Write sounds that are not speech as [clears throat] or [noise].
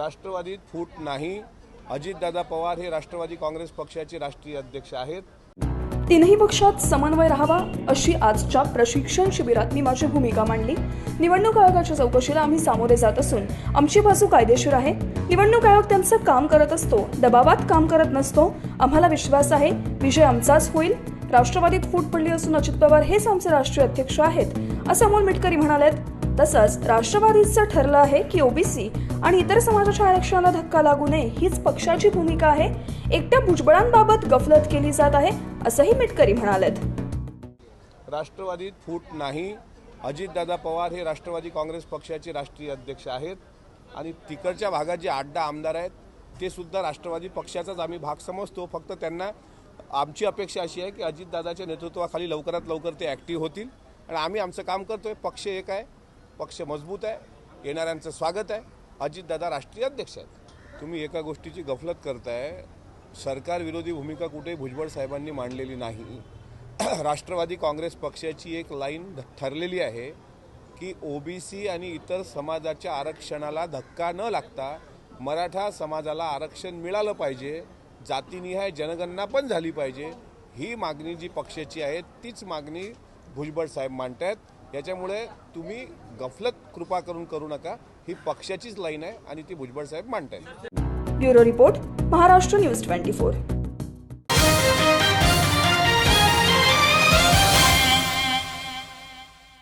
राष्ट्रवादीत फूट नाही. अजितदादा पवार हे राष्ट्रवादी काँग्रेस पक्षाचे राष्ट्रीय अध्यक्ष आहेत. तीनही पक्षात समन्वय राहावा अशी आजच्या प्रशिक्षण शिबिरात मी माझी भूमिका मांडली. निवडणूक आयोगाच्या चौकशीला आम्ही सामोरे जात असून आमची बाजू कायदेशीर आहे. निवडणूक आयोग त्यांचं काम करत असतो दबावात काम करत नसतो. आम्हाला विश्वास आहे विजय आमचाच होईल. राष्ट्रवादीत फूट पडली असून अजित पवार हेच आमचे राष्ट्रीय अध्यक्ष आहेत असं अमोल मिटकरी म्हणालेत. तसंच राष्ट्रवादीचं ठरलं आहे की ओबीसी आणि इतर समाजाच्या आरक्षणाला धक्का लागू नये हीच पक्षाची भूमिका आहे. एकट्या भुजबळांबाबत गफलत केली जात आहे असंही मिटकरी म्हणालेत. राष्ट्रवादीत फूट नाही. अजितदादा पवार हे राष्ट्रवादी काँग्रेस पक्षाचे राष्ट्रीय अध्यक्ष आहेत आणि तिकडच्या भागात जे आठ दहा आमदार आहेत ते सुद्धा राष्ट्रवादी पक्षाचाच आम्ही भाग समजतो. फक्त त्यांना आमची अपेक्षा अशी आहे की अजितदादाच्या नेतृत्वाखाली लवकरात लवकर ते ॲक्टिव्ह होतील. आणि आम्ही आमचं काम करतोय पक्ष एक आहे. पक्ष मजबूत आहे येणाऱ्यांचं स्वागत आहे. अजितदादा राष्ट्रीय अध्यक्ष आहेत. तुम्ही एका गोष्टीची गफलत करताय सरकार विरोधी भूमिका कुठेही भुजबळ साहेबांनी मांडलेली नाही. [clears throat] राष्ट्रवादी काँग्रेस पक्षाची एक लाईन ठरलेली आहे की ओबीसी आणि इतर समाजाच्या आरक्षणाला धक्का न लागता मराठा समाजाला आरक्षण मिळालं पाहिजे जातीनिहाय जनगणना पण झाली पाहिजे. ही मागणी जी पक्षाची आहे तीच मागणी भुजबळ साहेब मांडत आहेत याच्यामुळे तुम्ही गफलत कृपा करून करू नका. ही पक्षाचीच लाईन आहे आणि ती भुजबळ साहेब मांडतायत. Bureau report Maharashtra news twenty four.